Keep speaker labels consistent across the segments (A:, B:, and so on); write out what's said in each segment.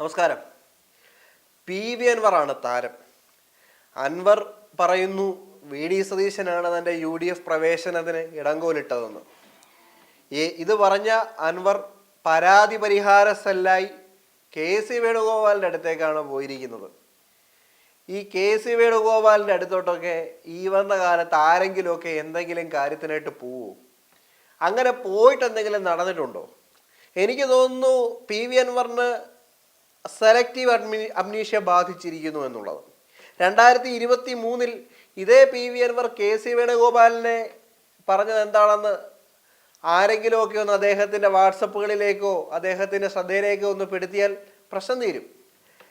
A: നമസ്കാരം. P V അൻവറാണ് താരം. അൻവർ പറയുന്നു വി ഡി സതീശനാണ് തന്റെ യു ഡി എഫ് പ്രവേശനത്തിന് ഇടങ്കോലിട്ടതെന്ന്. ഇത് പറഞ്ഞ അൻവർ പരാതി പരിഹാര സെല്ലായി കെ സി വേണുഗോപാലിന്റെ അടുത്തേക്കാണ് പോയിരിക്കുന്നത്. ഈ കെ സി വേണുഗോപാലിന്റെ അടുത്തോട്ടൊക്കെ ഈ വന്ന കാലത്ത് ആരെങ്കിലുമൊക്കെ എന്തെങ്കിലും കാര്യത്തിനായിട്ട് പോവോ? അങ്ങനെ പോയിട്ട് എന്തെങ്കിലും നടന്നിട്ടുണ്ടോ? എനിക്ക് തോന്നുന്നു പി വി അൻവറിന് സെലക്റ്റീവ് അഡ്മി അമ്നീഷ്യ ബാധിച്ചിരിക്കുന്നു എന്നുള്ളത്. രണ്ടായിരത്തി ഇരുപത്തി മൂന്നിൽ ഇതേ P V Anvar K C വേണുഗോപാലിനെ പറഞ്ഞത് എന്താണെന്ന് ആരെങ്കിലുമൊക്കെ ഒന്ന് അദ്ദേഹത്തിന്റെ വാട്സപ്പുകളിലേക്കോ അദ്ദേഹത്തിന്റെ ശ്രദ്ധയിലേക്കോ ഒന്ന് പെടുത്തിയാൽ പ്രശ്നം തീരും.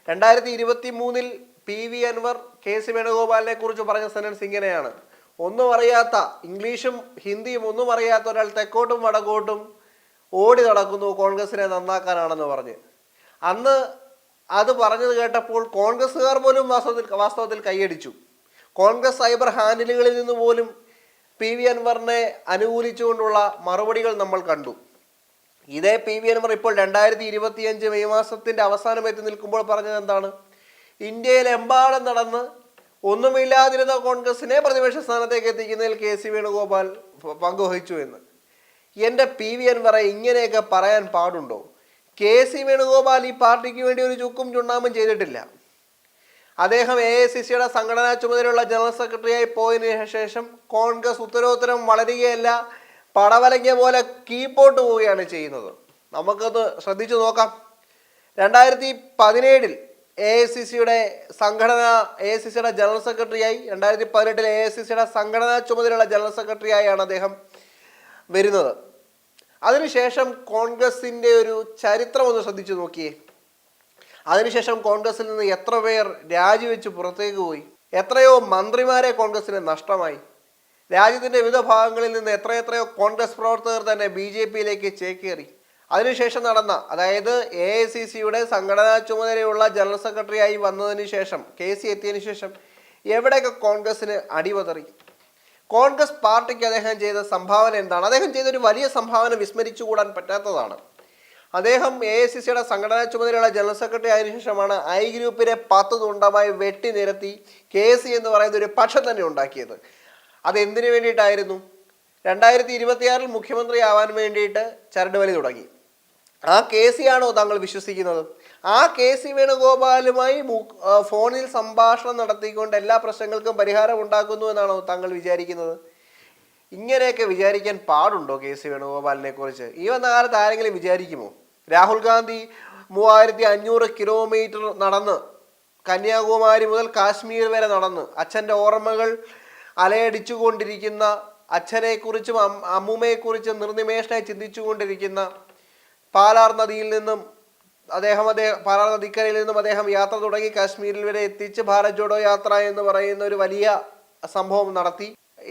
A: രണ്ടായിരത്തി ഇരുപത്തി മൂന്നിൽ P V Anvar K C വേണുഗോപാലിനെ കുറിച്ച് പറഞ്ഞ സെന്റൻസ് ഇങ്ങനെയാണ്. ഒന്നും അറിയാത്ത ഇംഗ്ലീഷും ഹിന്ദിയും ഒന്നും അറിയാത്ത ഒരാൾ തെക്കോട്ടും വടക്കോട്ടും ഓടി നടക്കുന്നു കോൺഗ്രസിനെ നന്നാക്കാനാണെന്ന് പറഞ്ഞ്. അന്ന് അത് പറഞ്ഞത് കേട്ടപ്പോൾ കോൺഗ്രസ്സുകാർ പോലും വാസ്തവത്തിൽ വാസ്തവത്തിൽ കൈയടിച്ചു. കോൺഗ്രസ് സൈബർ ഹാൻഡിലുകളിൽ നിന്ന് പോലും പി വി അൻവറിനെ അനുകൂലിച്ചുകൊണ്ടുള്ള മറുപടികൾ നമ്മൾ കണ്ടു. ഇതേ പി വി അൻവർ ഇപ്പോൾ രണ്ടായിരത്തി ഇരുപത്തിയഞ്ച് മെയ് മാസത്തിന്റെ അവസാനം എത്തി നിൽക്കുമ്പോൾ പറഞ്ഞത് എന്താണ്? ഇന്ത്യയിലെമ്പാടും നടന്ന് ഒന്നുമില്ലാതിരുന്ന കോൺഗ്രസിനെ പ്രതിപക്ഷ സ്ഥാനത്തേക്ക് എത്തിക്കുന്നതിൽ കെ സി വേണുഗോപാൽ പങ്കുവഹിച്ചു എന്ന്. എന്റെ പി വി അൻവറെ ഇങ്ങനെയൊക്കെ പറയാൻ പാടുണ്ടോ? കെ സി വേണുഗോപാൽ ഈ പാർട്ടിക്ക് വേണ്ടി ഒരു ചുക്കും ചുണ്ണാമ്പും ചെയ്തിട്ടില്ല. അദ്ദേഹം എ ഐ സി സിയുടെ സംഘടനാ ചുമതലയുള്ള ജനറൽ സെക്രട്ടറിയായി പോയതിനു ശേഷം കോൺഗ്രസ് ഉത്തരോത്തരം വളരുകയല്ല പടവലങ്ങിയ പോലെ കീപ്പോട്ട് പോവുകയാണ് ചെയ്യുന്നത്. നമുക്കത് ശ്രദ്ധിച്ചു നോക്കാം. രണ്ടായിരത്തി പതിനേഴിൽ എ ഐ സി സിയുടെ സംഘടന എ ഐ സി സിയുടെ ജനറൽ സെക്രട്ടറിയായി രണ്ടായിരത്തി പതിനെട്ടിൽ എ ഐ സി സിയുടെ സംഘടനാ ചുമതലയുള്ള ജനറൽ സെക്രട്ടറിയായാണ് അദ്ദേഹം വരുന്നത്. അതിനുശേഷം കോൺഗ്രസിന്റെ ഒരു ചരിത്രം ഒന്ന് ശ്രദ്ധിച്ചു നോക്കിയേ. അതിനുശേഷം കോൺഗ്രസിൽ നിന്ന് എത്ര പേർ രാജിവെച്ച് പുറത്തേക്ക് പോയി? എത്രയോ മന്ത്രിമാരെ കോൺഗ്രസിന് നഷ്ടമായി. രാജ്യത്തിന്റെ വിവിധ ഭാഗങ്ങളിൽ നിന്ന് എത്രയെത്രയോ കോൺഗ്രസ് പ്രവർത്തകർ തന്നെ ബി ജെ പിയിലേക്ക് ചേക്കേറി. അതിനുശേഷം നടന്ന അതായത് എ ഐ സി സിയുടെ സംഘടനാ ചുമതലയുള്ള ജനറൽ സെക്രട്ടറിയായി വന്നതിന് ശേഷം കെ സി എത്തിയതിനു ശേഷം എവിടെയൊക്കെ കോൺഗ്രസിന് അടിവതറി? കോൺഗ്രസ് പാർട്ടിക്ക് അദ്ദേഹം ചെയ്ത സംഭാവന എന്താണ്? അദ്ദേഹം ചെയ്ത ഒരു വലിയ സംഭാവന വിസ്മരിച്ചുകൂടാൻ പറ്റാത്തതാണ്. അദ്ദേഹം എ ഐ സി സിയുടെ സംഘടനാ ചുമതലയുള്ള ജനറൽ സെക്രട്ടറി ആയതിനു ശേഷമാണ് ഐ ഗ്രൂപ്പിനെ പത്ത് തുണ്ടമായി വെട്ടി നിരത്തി കെ സി എന്ന് പറയുന്ന ഒരു പക്ഷം തന്നെ ഉണ്ടാക്കിയത്. അത് എന്തിനു വേണ്ടിയിട്ടായിരുന്നു? രണ്ടായിരത്തി ഇരുപത്തിയാറിൽ മുഖ്യമന്ത്രി ആവാൻ വേണ്ടിയിട്ട് ചരടുവലി തുടങ്ങി. ആ കെ സി ആണോ താങ്കൾ വിശ്വസിക്കുന്നത്? ആ കെ സി വേണുഗോപാലുമായി ഫോണിൽ സംഭാഷണം നടത്തിക്കൊണ്ട് എല്ലാ പ്രശ്നങ്ങൾക്കും പരിഹാരം ഉണ്ടാക്കുന്നു എന്നാണോ താങ്കൾ വിചാരിക്കുന്നത്? ഇങ്ങനെയൊക്കെ വിചാരിക്കാൻ പാടുണ്ടോ കെ സി വേണുഗോപാലിനെ കുറിച്ച്? ഈ വന്ന കാലത്ത് ആരെങ്കിലും വിചാരിക്കുമോ? രാഹുൽ ഗാന്ധി മൂവായിരത്തി അഞ്ഞൂറ് കിലോമീറ്റർ നടന്ന് കന്യാകുമാരി മുതൽ കാശ്മീർ വരെ നടന്ന് അച്ഛന്റെ ഓർമ്മകൾ അലയടിച്ചുകൊണ്ടിരിക്കുന്ന അച്ഛനെക്കുറിച്ചും അമ്മൂമ്മയെക്കുറിച്ചും നിർനിമേഷനായി ചിന്തിച്ചുകൊണ്ടിരിക്കുന്ന പാലാർ നദിയിൽ നിന്നും അദ്ദേഹം അദ്ദേഹം പാറ നദിക്കരയിൽ നിന്നും അദ്ദേഹം യാത്ര തുടങ്ങി കാശ്മീരിൽ വരെ എത്തിച്ച് ഭാരത് ജോഡോ യാത്ര എന്ന് പറയുന്ന ഒരു വലിയ സംഭവം നടത്തി.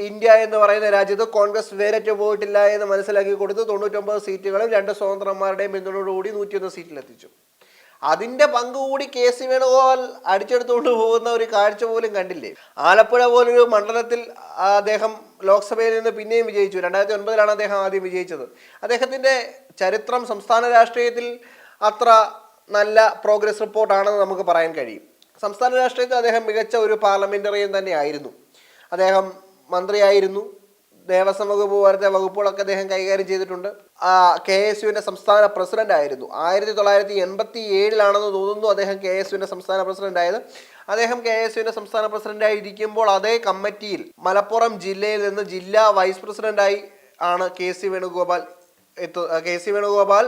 A: ഇന്ത്യ എന്ന് പറയുന്ന രാജ്യത്ത് കോൺഗ്രസ് വേരറ്റ് പോയിട്ടില്ല എന്ന് മനസ്സിലാക്കി കൊടുത്ത് തൊണ്ണൂറ്റൊമ്പത് സീറ്റുകളും രണ്ട് സ്വതന്ത്രന്മാരുടെയും പിന്തുണയോടുകൂടി നൂറ്റിയൊന്ന് സീറ്റിലെത്തിച്ചു. അതിന്റെ പങ്ക് കൂടി കെ സി വേണുഗോപാൽ അടിച്ചെടുത്തുകൊണ്ട് പോകുന്ന ഒരു കാഴ്ച പോലും കണ്ടില്ലേ? ആലപ്പുഴ പോലൊരു മണ്ഡലത്തിൽ അദ്ദേഹം ലോക്സഭയിൽ നിന്ന് പിന്നെയും വിജയിച്ചു. രണ്ടായിരത്തി ഒൻപതിലാണ് അദ്ദേഹം ആദ്യം വിജയിച്ചത്. അദ്ദേഹത്തിന്റെ ചരിത്രം സംസ്ഥാന രാഷ്ട്രീയത്തിൽ അത്ര നല്ല പ്രോഗ്രസ് റിപ്പോർട്ടാണെന്ന് നമുക്ക് പറയാൻ കഴിയും. സംസ്ഥാന രാഷ്ട്രീയത്തിൽ അദ്ദേഹം മികച്ച ഒരു പാർലമെന്ററിയൻ തന്നെയായിരുന്നു. അദ്ദേഹം മന്ത്രിയായിരുന്നു. ദേവസ്വം വകുപ്പ് പോലത്തെ വകുപ്പുകളൊക്കെ അദ്ദേഹം കൈകാര്യം ചെയ്തിട്ടുണ്ട്. കെ എസ് യുവിന്റെ സംസ്ഥാന പ്രസിഡന്റ് ആയിരുന്നു. ആയിരത്തി തൊള്ളായിരത്തി എൺപത്തി ഏഴിലാണെന്ന് തോന്നുന്നു അദ്ദേഹം കെ എസ് യുവിന്റെ സംസ്ഥാന പ്രസിഡന്റ് ആയത്. അദ്ദേഹം കെ എസ് യുവിന്റെ സംസ്ഥാന പ്രസിഡന്റായി ഇരിക്കുമ്പോൾ അതേ കമ്മിറ്റിയിൽ മലപ്പുറം ജില്ലയിൽ നിന്ന് ജില്ലാ വൈസ് പ്രസിഡന്റായി ആണ് K C Venugopal K C Venugopal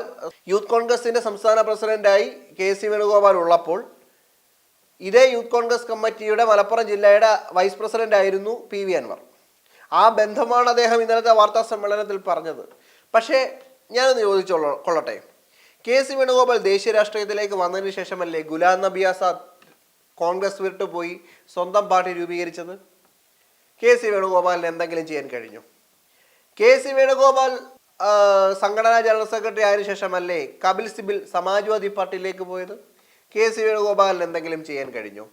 A: youth കോൺഗ്രസിന്റെ സംസ്ഥാന പ്രസിഡന്റായി കെ സി വേണുഗോപാൽ ഉള്ളപ്പോൾ ഇതേ യൂത്ത് കോൺഗ്രസ് കമ്മിറ്റിയുടെ മലപ്പുറം ജില്ലയുടെ വൈസ് പ്രസിഡന്റ് ആയിരുന്നു പി വി അൻവർ. ആ ബന്ധമാണ് അദ്ദേഹം ഇന്നലത്തെ വാർത്താ സമ്മേളനത്തിൽ പറഞ്ഞത്. പക്ഷേ ഞാനൊന്ന് ചോദിച്ചോളൂ കൊള്ളട്ടെ. കെ സി വേണുഗോപാൽ ദേശീയ രാഷ്ട്രീയത്തിലേക്ക് വന്നതിന് ശേഷമല്ലേ ഗുലാം നബി ആസാദ് കോൺഗ്രസ് വിട്ടുപോയി സ്വന്തം പാർട്ടി രൂപീകരിച്ചത്? കെ സി വേണുഗോപാലിന് എന്തെങ്കിലും ചെയ്യാൻ കഴിഞ്ഞു? കെ സി വേണുഗോപാൽ സംഘടനാ ജനറൽ സെക്രട്ടറി ആയതിനു ശേഷമല്ലേ കപിൽ സിബിൽ സമാജ്വാദി പാർട്ടിയിലേക്ക് പോയത്? കെ സി വേണുഗോപാലിന് എന്തെങ്കിലും ചെയ്യാൻ കഴിഞ്ഞു?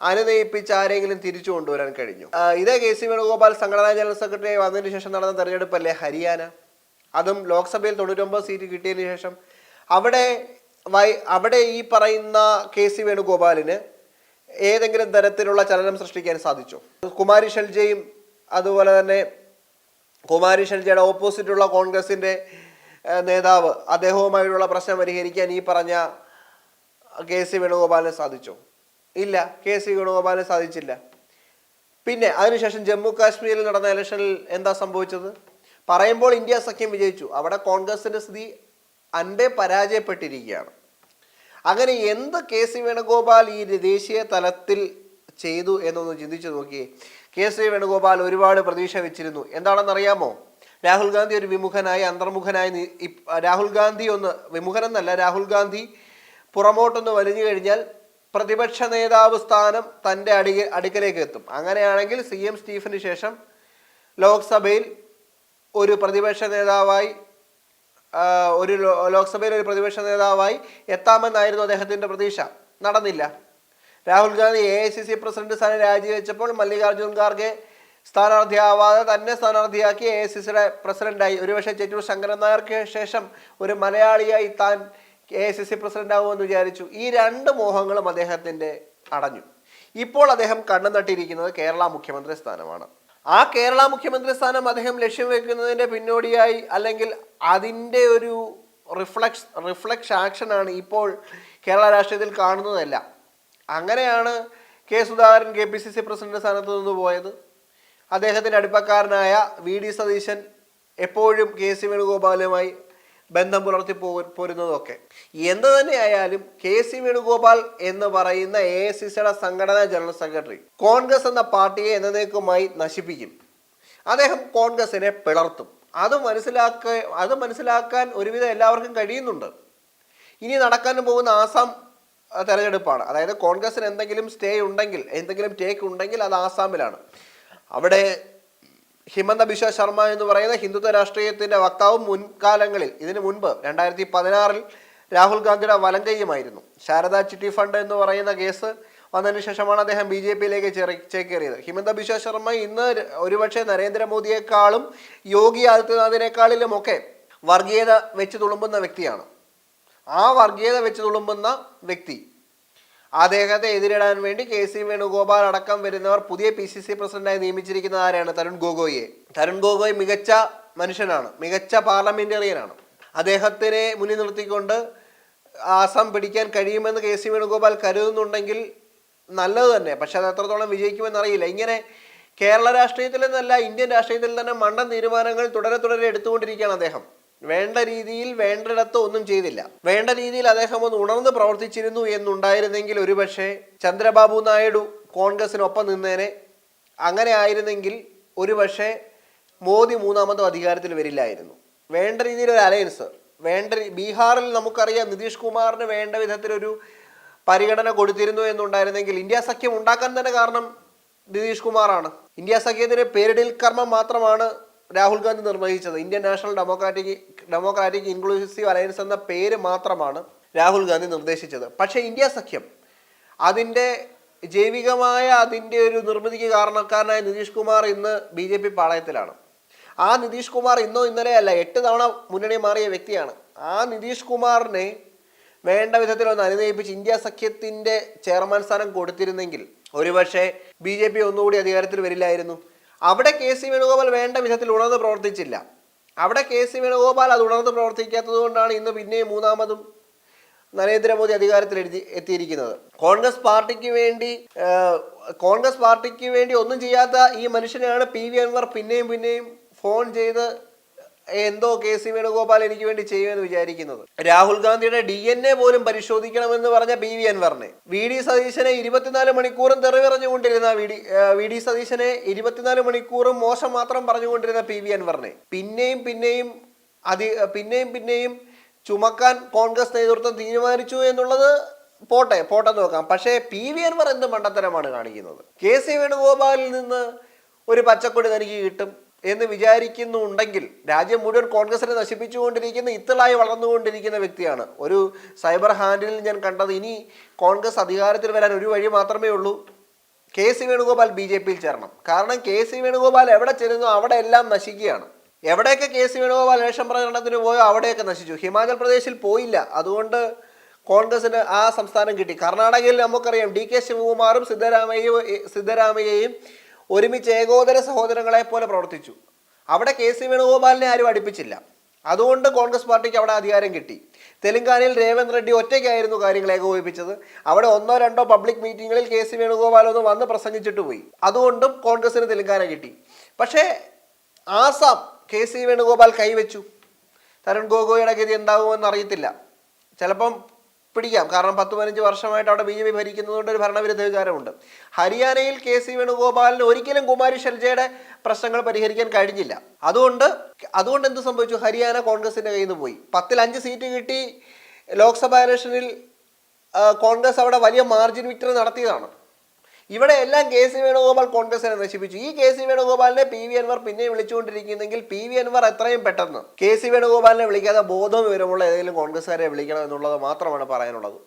A: അനുനയിപ്പിച്ച് ആരെങ്കിലും തിരിച്ചു കൊണ്ടുവരാൻ കഴിഞ്ഞു? ഇതേ കെ സി വേണുഗോപാൽ സംഘടനാ ജനറൽ സെക്രട്ടറി വന്നതിന് ശേഷം നടന്ന തെരഞ്ഞെടുപ്പല്ലേ ഹരിയാന? അതും ലോക്സഭയിൽ തൊണ്ണൂറ്റൊമ്പത് സീറ്റ് കിട്ടിയതിനു ശേഷം. അവിടെ വൈ അവിടെ ഈ പറയുന്ന കെ സി വേണുഗോപാലിന് ഏതെങ്കിലും തരത്തിലുള്ള ചലനം സൃഷ്ടിക്കാൻ സാധിച്ചു? കുമാരി ഷെൽജയും അതുപോലെ തന്നെ കുമാരി ഷെൽജയുടെ ഓപ്പോസിറ്റുള്ള കോൺഗ്രസിന്റെ നേതാവ് അദ്ദേഹവുമായിട്ടുള്ള പ്രശ്നം പരിഹരിക്കാൻ ഈ പറഞ്ഞ കെ സി വേണുഗോപാലിന് സാധിച്ചോ? ഇല്ല കെ സി വേണുഗോപാലിന് സാധിച്ചില്ല. പിന്നെ അതിനുശേഷം ജമ്മു കാശ്മീരിൽ നടന്ന ഇലക്ഷനിൽ എന്താ സംഭവിച്ചത്? പറയുമ്പോൾ ഇന്ത്യ സഖ്യം വിജയിച്ചു. അവിടെ കോൺഗ്രസിന്റെ സ്ഥിതി അൻപേ പരാജയപ്പെട്ടിരിക്കുകയാണ്. അങ്ങനെ എന്ത് കെ സി വേണുഗോപാൽ ഈ ദേശീയ തലത്തിൽ ചെയ്തു എന്നൊന്ന് ചിന്തിച്ചു നോക്കിയേ കെ. സി വേണുഗോപാൽ ഒരുപാട് പ്രതീക്ഷ വെച്ചിരുന്നു. എന്താണെന്നറിയാമോ? രാഹുൽ ഗാന്ധി ഒരു വിമുഖനായി അന്തർമുഖനായി രാഹുൽ ഗാന്ധി ഒന്ന് വിമുഖനെന്നല്ല രാഹുൽ ഗാന്ധി പുറമോട്ടൊന്ന് വലിഞ്ഞു കഴിഞ്ഞാൽ പ്രതിപക്ഷ നേതാവ് സ്ഥാനം തന്റെ അടി അടുക്കലേക്ക് എത്തും. അങ്ങനെയാണെങ്കിൽ സി. എം. സ്റ്റീഫന് ശേഷം ലോക്സഭയിൽ ഒരു പ്രതിപക്ഷ നേതാവായി ഒരു ലോക്സഭയിൽ ഒരു പ്രതിപക്ഷ നേതാവായി എത്താമെന്നായിരുന്നു അദ്ദേഹത്തിന്റെ പ്രതീക്ഷ. നടന്നില്ല. Rahul Gandhi A I C C president സ്ഥാനം രാജിവെച്ചപ്പോൾ മല്ലികാർജുൻ ഖാർഗെ സ്ഥാനാർത്ഥിയാവാതെ തന്നെ സ്ഥാനാർത്ഥിയാക്കി എ ഐ സി സിയുടെ പ്രസിഡന്റായി. ഒരുപക്ഷെ ചെറ്റൂർ ശങ്കരൻ നായർക്ക് ശേഷം ഒരു മലയാളിയായി താൻ A I C C president ആകുമെന്ന് വിചാരിച്ചു. ഈ രണ്ട് മോഹങ്ങളും അദ്ദേഹത്തിന്റെ അടഞ്ഞു. ഇപ്പോൾ അദ്ദേഹം കണ്ണു നട്ടിരിക്കുന്നത് കേരള മുഖ്യമന്ത്രി സ്ഥാനമാണ്. ആ കേരള മുഖ്യമന്ത്രി സ്ഥാനം അദ്ദേഹം ലക്ഷ്യം വെക്കുന്നതിന്റെ പിന്നോടിയായി അല്ലെങ്കിൽ അതിന്റെ ഒരു റിഫ്ലക്സ് റിഫ്ലക്സ് ആക്ഷനാണ് ഇപ്പോൾ കേരള രാഷ്ട്രീയത്തിൽ കാണുന്നതല്ല. അങ്ങനെയാണ് K Sudhakaran K P C C president സ്ഥാനത്ത് നിന്ന് പോയത്. അദ്ദേഹത്തിന്റെ അടുപ്പക്കാരനായ വി ഡി സതീശൻ എപ്പോഴും കെ സി വേണുഗോപാലുമായി ബന്ധം പുലർത്തി പോ പോരുന്നതൊക്കെ. എന്ത് തന്നെയായാലും കെ സി വേണുഗോപാൽ എന്ന് പറയുന്ന എ സി സിയുടെ സംഘടനാ ജനറൽ സെക്രട്ടറി കോൺഗ്രസ് എന്ന പാർട്ടിയെ എന്നേക്കുമായി നശിപ്പിക്കും. അദ്ദേഹം കോൺഗ്രസിനെ പിളർത്തും. അത് മനസ്സിലാക്ക അത് മനസ്സിലാക്കാൻ ഒരുവിധം എല്ലാവർക്കും കഴിയുന്നുണ്ട്. ഇനി നടക്കാൻ പോകുന്ന ആസാം തെരഞ്ഞെടുപ്പാണ്. അതായത് കോൺഗ്രസിന് എന്തെങ്കിലും സ്റ്റേ ഉണ്ടെങ്കിൽ എന്തെങ്കിലും ടേക്ക് ഉണ്ടെങ്കിൽ അത് ആസാമിലാണ്. അവിടെ ഹിമന്ത ബിശ്വ ശർമ്മ എന്ന് പറയുന്ന ഹിന്ദുത്വ രാഷ്ട്രീയത്തിന്റെ വക്താവും മുൻകാലങ്ങളിൽ ഇതിനു മുൻപ് രണ്ടായിരത്തി പതിനാറിൽ രാഹുൽ ഗാന്ധിയുടെ വലങ്കയ്യുമായിരുന്നു. ശാരദ ചിട്ടി ഫണ്ട് എന്ന് പറയുന്ന കേസ് വന്നതിന് ശേഷമാണ് അദ്ദേഹം ബി ജെ പിയിലേക്ക് ചേക്കേറിയത്. ഹിമന്ത ബിശ്വ ശർമ്മ ഇന്ന് ഒരുപക്ഷെ നരേന്ദ്രമോദിയെക്കാളും യോഗി ആദിത്യനാഥിനേക്കാളിലും ഒക്കെ വർഗീയത വെച്ച് തുളുമ്പുന്ന വ്യക്തിയാണ്. ആ വർഗീയത വെച്ച് തുളുമ്പുന്ന വ്യക്തി. അദ്ദേഹത്തെ എതിരിടാൻ വേണ്ടി കെ സി വേണുഗോപാൽ അടക്കം വരുന്നവർ പുതിയ പി സി സി പ്രസിഡന്റായി നിയമിച്ചിരിക്കുന്ന ആരെയാണ് തരുൺ ഗൊഗോയിയെ. തരുൺ ഗൊഗോയ് മികച്ച മനുഷ്യനാണ്. മികച്ച പാർലമെന്റേറിയനാണ് അദ്ദേഹത്തിനെ മുന്നിൽ നിർത്തിക്കൊണ്ട് ആസാം പിടിക്കാൻ കഴിയുമെന്ന് കെ സി വേണുഗോപാൽ കരുതുന്നുണ്ടെങ്കിൽ നല്ലത് തന്നെ. പക്ഷെ അത് എത്രത്തോളം വിജയിക്കുമെന്നറിയില്ല ഇങ്ങനെ കേരള രാഷ്ട്രീയത്തിൽ നിന്നല്ല ഇന്ത്യൻ രാഷ്ട്രീയത്തിൽ തന്നെ മണ്ടൻ തീരുമാനങ്ങൾ തുടരെ തുടരെ എടുത്തുകൊണ്ടിരിക്കുകയാണ് അദ്ദേഹം. വേണ്ട രീതിയിൽ വേണ്ടിടത്ത് ഒന്നും ചെയ്തില്ല. വേണ്ട രീതിയിൽ അദ്ദേഹം ഒന്ന് ഉണർന്ന് പ്രവർത്തിച്ചിരുന്നു എന്നുണ്ടായിരുന്നെങ്കിൽ ഒരുപക്ഷെ ചന്ദ്രബാബു നായിഡു കോൺഗ്രസിനൊപ്പം നിന്നേനെ അങ്ങനെ ആയിരുന്നെങ്കിൽ ഒരുപക്ഷെ മോദി മൂന്നാമതും അധികാരത്തിൽ വരില്ലായിരുന്നു. വേണ്ട രീതിയിൽ ഒരു അലയൻസ് വേണ്ട ബീഹാറിൽ നമുക്കറിയാം നിതീഷ് കുമാറിന് വേണ്ട വിധത്തിലൊരു പരിഗണന കൊടുത്തിരുന്നു എന്നുണ്ടായിരുന്നെങ്കിൽ ഇന്ത്യ സഖ്യം ഉണ്ടാക്കാൻ തന്നെ കാരണം നിതീഷ് കുമാറാണ്. ഇന്ത്യ സഖ്യത്തിന് പേരിടിൽ കർമ്മം മാത്രമാണ് രാഹുൽ ഗാന്ധി നിർവഹിച്ചത് Indian National Democratic Democratic Inclusive Alliance എന്ന പേര് മാത്രമാണ് രാഹുൽ ഗാന്ധി നിർദ്ദേശിച്ചത്. പക്ഷേ ഇന്ത്യ സഖ്യം അതിന്റെ ജൈവികമായ അതിന്റെ ഒരു നിർമ്മിതിക്ക് കാരണക്കാരനായ നിതീഷ് കുമാർ ഇന്ന് ബി ജെ പി പാളയത്തിലാണ്. ആ നിതീഷ് കുമാർ ഇന്നോ ഇന്നലെയല്ല എട്ട് തവണ മുന്നണി മാറിയ വ്യക്തിയാണ്. ആ നിതീഷ് കുമാറിനെ വേണ്ട വിധത്തിൽ ഒന്ന് അനുനയിപ്പിച്ച് ഇന്ത്യ സഖ്യത്തിന്റെ ചെയർമാൻ സ്ഥാനം കൊടുത്തിരുന്നെങ്കിൽ ഒരുപക്ഷെ ബി ജെ പി ഒന്നുകൂടി അധികാരത്തിൽ വരില്ലായിരുന്നു. അവിടെ കെ സി വേണുഗോപാൽ വേണ്ട വിധത്തിൽ ഉണർന്ന് പ്രവർത്തിച്ചില്ല. അവിടെ കെ സി വേണുഗോപാൽ അത് ഉണർന്ന് പ്രവർത്തിക്കാത്തത് കൊണ്ടാണ് ഇന്ന് പിന്നെയും മൂന്നാമതും നരേന്ദ്രമോദി അധികാരത്തിൽ എഴുതി എത്തിയിരിക്കുന്നത്. കോൺഗ്രസ് പാർട്ടിക്ക് വേണ്ടി കോൺഗ്രസ് പാർട്ടിക്ക് വേണ്ടി ഒന്നും ചെയ്യാത്ത ഈ മനുഷ്യനെയാണ് പി വി അൻവർ പിന്നെയും പിന്നെയും ഫോൺ ചെയ്ത് എന്തോ കെ സി വേണുഗോപാൽ എനിക്ക് വേണ്ടി ചെയ്യുമെന്ന് വിചാരിക്കുന്നത്. രാഹുൽ ഗാന്ധിയുടെ ഡി എൻ എ പോലും പരിശോധിക്കണമെന്ന് പറഞ്ഞ പി വി അൻവറിനെ. വി ഡി സതീശനെ ഇരുപത്തിനാല് മണിക്കൂറും തെറി പറഞ്ഞുകൊണ്ടിരുന്ന വി ഡി വി ഡി സതീശനെ ഇരുപത്തിനാല് മണിക്കൂറും മോശം മാത്രം പറഞ്ഞുകൊണ്ടിരുന്ന പി വി അൻവറിനെ. പിന്നെയും പിന്നെയും അതി പിന്നെയും പിന്നെയും ചുമക്കാൻ കോൺഗ്രസ് നേതൃത്വം തീരുമാനിച്ചു എന്നുള്ളത് പോട്ടെ പോട്ടെ നോക്കാം പക്ഷേ പി വി അൻവർ എന്ത് മണ്ടത്തരമാണ് കാണിക്കുന്നത്? കെ സി വേണുഗോപാലിൽ നിന്ന് ഒരു പച്ചക്കൊടി തനിക്ക് കിട്ടും. എന്ന് വിചാരിക്കുന്നുണ്ടെങ്കിൽ രാജ്യം മുഴുവൻ കോൺഗ്രസിനെ നശിപ്പിച്ചുകൊണ്ടിരിക്കുന്ന ഇത്തളായി വളർന്നുകൊണ്ടിരിക്കുന്ന വ്യക്തിയാണ്. ഒരു സൈബർ ഹാൻഡിൽ ഞാൻ കണ്ടത് ഇനി കോൺഗ്രസ് അധികാരത്തിൽ വരാൻ ഒരു വഴി മാത്രമേ ഉള്ളൂ. K C Venugopal B J പിയിൽ ചേരണം. കാരണം കെ സി വേണുഗോപാൽ എവിടെ ചെല്ലുന്നു അവിടെ എല്ലാം നശിക്കുകയാണ്. എവിടെയൊക്കെ കെ സി വേണുഗോപാൽ ഇലക്ഷൻ പ്രചരണത്തിന് പോയോ അവിടെയൊക്കെ നശിച്ചു. ഹിമാചൽ പ്രദേശിൽ പോയില്ല. അതുകൊണ്ട് കോൺഗ്രസിന് ആ സംസ്ഥാനം കിട്ടി. കർണാടകയിൽ നമുക്കറിയാം ഡി കെ ശിവകുമാറും സിദ്ധരാമയ്യ സിദ്ധരാമയ്യയും ഒരുമിച്ച് ഏകോദര സഹോദരങ്ങളെ പോലെ പ്രവർത്തിച്ചു. അവിടെ കെ സി വേണുഗോപാലിനെ ആരും അടുപ്പിച്ചില്ല. അതുകൊണ്ട് കോൺഗ്രസ് പാർട്ടിക്ക് അവിടെ അധികാരം കിട്ടി. തെലങ്കാനയിൽ രേവന്ത് റെഡ്ഡി ഒറ്റയ്ക്കായിരുന്നു കാര്യങ്ങൾ ഏകോപിപ്പിച്ചത്. അവിടെ ഒന്നോ രണ്ടോ പബ്ലിക് മീറ്റിങ്ങുകളിൽ കെ സി വേണുഗോപാൽ ഒന്ന് വന്ന് പ്രസംഗിച്ചിട്ട് പോയി. അതുകൊണ്ടും കോൺഗ്രസിന് തെലങ്കാന കിട്ടി. പക്ഷേ ആസാം കെ സി വേണുഗോപാൽ കൈവച്ചു. തരുൺ ഗൊഗോയുടെ ഗതി എന്താകുമെന്ന് അറിയത്തില്ല. ചിലപ്പം പിടിക്കാം. കാരണം പത്ത് പതിനഞ്ച് വർഷമായിട്ട് അവിടെ ബി ജെ പി ഭരിക്കുന്നതുകൊണ്ട് ഒരു ഭരണവിരുദ്ധ വികാരമുണ്ട്. ഹരിയാനയിൽ കെ സി വേണുഗോപാലിന് ഒരിക്കലും കുമാരി ഷെൽജയുടെ പ്രശ്നങ്ങൾ പരിഹരിക്കാൻ കഴിഞ്ഞില്ല. അതുകൊണ്ട് അതുകൊണ്ട് എന്ത് സംഭവിച്ചു? ഹരിയാന കോൺഗ്രസിന്റെ കയ്യിൽ നിന്ന് പോയി. പത്തിൽ അഞ്ച് സീറ്റ് കിട്ടി ലോക്സഭാ ഇലക്ഷനിൽ കോൺഗ്രസ് അവിടെ വലിയ മാർജിൻ വിക്ടറി നടത്തിയതാണ്. ഇവിടെ എല്ലാം കെ സി വേണുഗോപാൽ കോൺഗ്രസിനെ നശിപ്പിച്ചു. ഈ കെ സി വേണുഗോപാലിനെ പി വി അൻവർ പിന്നെ വിളിച്ചുകൊണ്ടിരിക്കുന്നെങ്കിൽ പി വി അൻവർ എത്രയും പെട്ടെന്ന് കെ സി വേണുഗോപാലിനെ വിളിക്കാതെ ബോധം വിവരമുള്ള ഏതെങ്കിലും കോൺഗ്രസ്സുകാരെ വിളിക്കണം എന്നുള്ളത് മാത്രമാണ് പറയാനുള്ളത്.